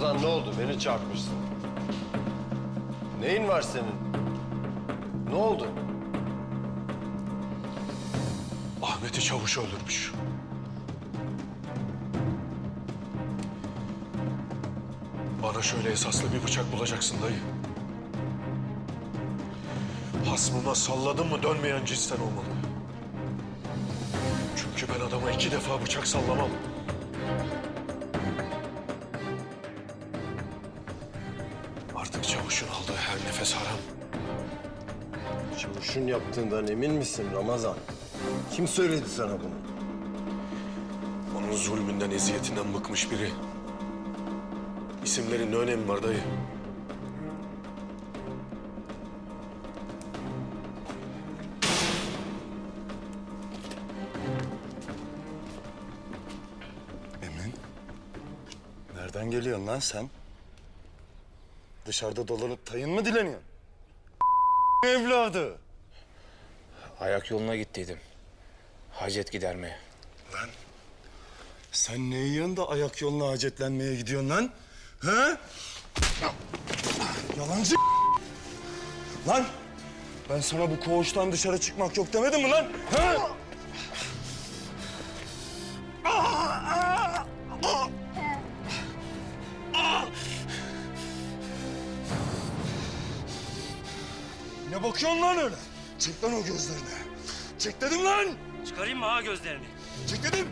Ramazan ne oldu? Beni çarpmışsın. Neyin var senin? Ne oldu? Ahmet'i çavuş öldürmüş. Bana şöyle esaslı bir bıçak bulacaksın dayı. Hasmıma salladın mı dönmeyen cinsten olmalı. Çünkü ben adama iki defa bıçak sallamam. Artık çavuşun aldığı her nefes haram. Çavuşun yaptığından emin misin Ramazan? Kim söyledi sana bunu? Onun zulmünden, eziyetinden bıkmış biri. İsimlerin ne önemi var dayı? Emin. Nereden geliyorsun lan sen? Dışarıda dolanıp tayın mı dileniyorsun? Evladı. Ayak yoluna gittiydim. Hacet gidermeye. Lan sen ne yiyorsun da ayak yoluna hacetlenmeye gidiyorsun lan? Ha? Yalancı Lan ben sana bu koğuştan dışarı çıkmak yok demedim mi lan? Ha? Ne bakıyorsun lan öyle? Çek lan o gözlerini. Çek dedim lan. Çıkarayım mı ha gözlerini? Çek dedim.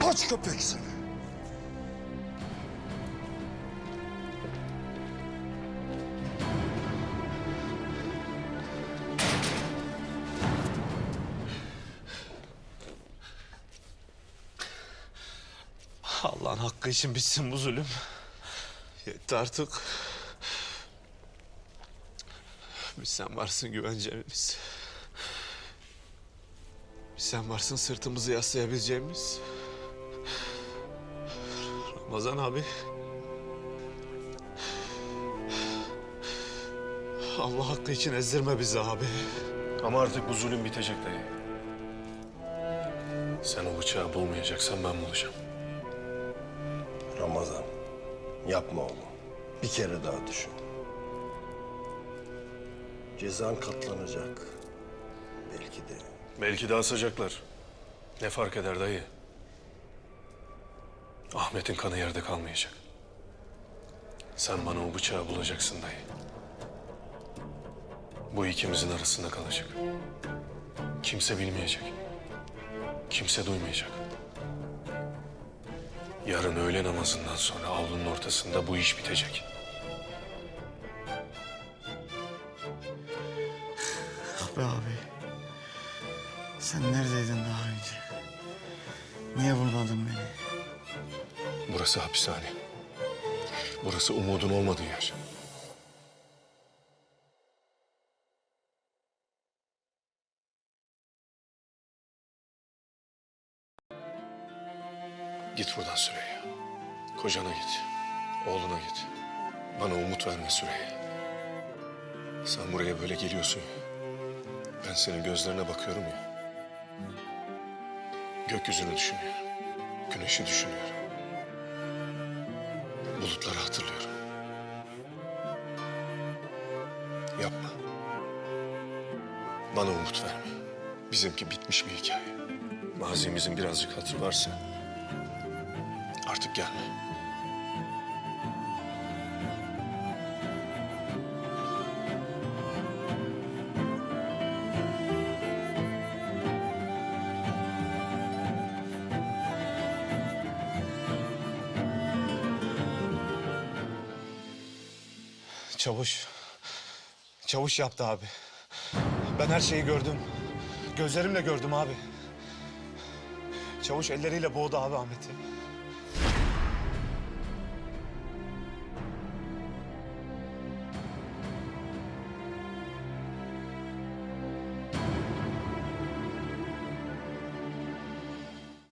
Aç köpek seni. Allah'ın hakkı için bitsin bu zulüm. Yetti artık. Bir sen varsın güvencemiz. Bir sen varsın sırtımızı yaslayabileceğimiz. Ramazan abi. Allah hakkı için ezdirme bizi abi. Ama artık bu zulüm bitecek dayı. Sen o bıçağı bulmayacaksan ben bulacağım. Ramazan, yapma oğlum. Bir kere daha düşün. Cezan katlanacak. Belki de. Belki de asacaklar. Ne fark eder dayı? Ahmet'in kanı yerde kalmayacak. Sen bana o bıçağı bulacaksın dayı. Bu ikimizin arasında kalacak. Kimse bilmeyecek. Kimse duymayacak. Yarın öğle namazından sonra avlunun ortasında bu iş bitecek. Be abi. Sen neredeydin daha önce? Niye bulmadın beni? Burası hapishane. Burası umudun olmadığı yer. Git buradan Süreyya. Kocana git. Oğluna git. Bana umut verme Süreyya. Sen buraya böyle geliyorsun ya. Ben senin gözlerine bakıyorum ya. Gökyüzünü düşünüyorum. Güneşi düşünüyorum. Bulutları hatırlıyorum. Yapma. Bana umut verme. Bizimki bitmiş bir hikaye. Mazimizin birazcık hatırı varsa artık gelme. Çavuş. Çavuş yaptı abi. Ben her şeyi gördüm. Gözlerimle gördüm abi. Çavuş elleriyle boğdu abi Ahmet'i.